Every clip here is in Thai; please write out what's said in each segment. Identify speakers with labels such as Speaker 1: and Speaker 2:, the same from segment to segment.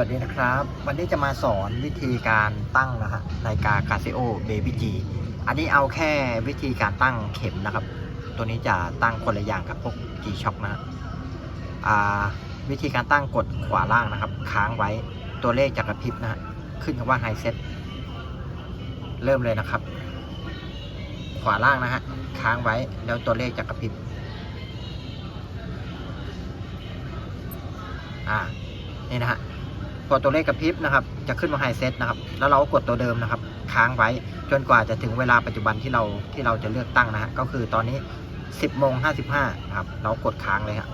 Speaker 1: วัสดีนะครับ วันนี้จะมาสอนวิธีการตั้งนะฮะนาฬิกา Casio Baby G อันนี้เอาแค่วิธีการตั้งเข็มนะครับ ตัวนี้จะตั้งคนละอย่างกับพวก G Shock นะวิธีการตั้งกดขวาล่างนะครับ ค้างไว้ตัวเลขจะกระพริบนะฮะขึ้นคำว่า High Set เริ่มเลยนะครับ ขวาล่างนะฮะค้างไว้แล้วตัวเลขจะกระพริบอ่านี่นะฮะ พอตัวเลขกระพริบนะครับ จะขึ้นมาไฮเซตนะครับ แล้วเราก็กดตัวเดิมนะครับ ค้างไว้จนกว่าจะถึงเวลาปัจจุบันที่เราที่เราจะเลือกตั้งนะฮะก็คือตอนนี้ 10โมง55นะครับ เรากดค้างเลยฮะ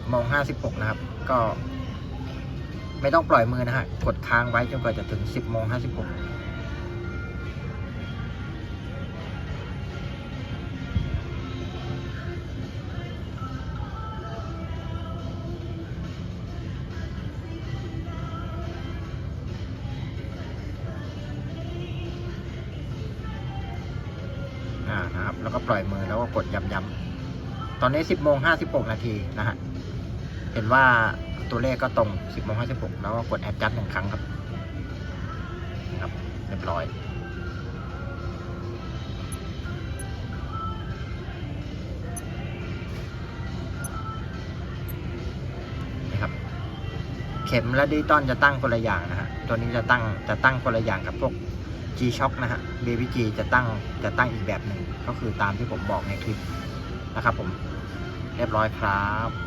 Speaker 1: 10โมง56นะครับ ก็ ไม่ต้องปล่อยมือนะฮะ กดค้างไว้จนกว่าจะถึง 10โมง56อ่านะครับแล้วก็ปล่อยมือแล้วก็กดย้ำๆตอนนี้ 10โมง56 นาทีนะฮะ เห็นว่าตัวเลขก็ตรง 10โมง56 แล้วก็กดแอดจัดหนึ่งครั้งครับนะครับ เรียบร้อย นี่ครับ เข็มและดิจิตอลจะตั้งคนละอย่างนะฮะ ตัวนี้จะตั้งจะตั้งคนละอย่างกับพวก G Shock นะฮะ Baby G จะตั้งจะตั้งอีกแบบหนึ่ง ก็คือตามที่ผมบอกในคลิปนะครับผม เรียบร้อยครับ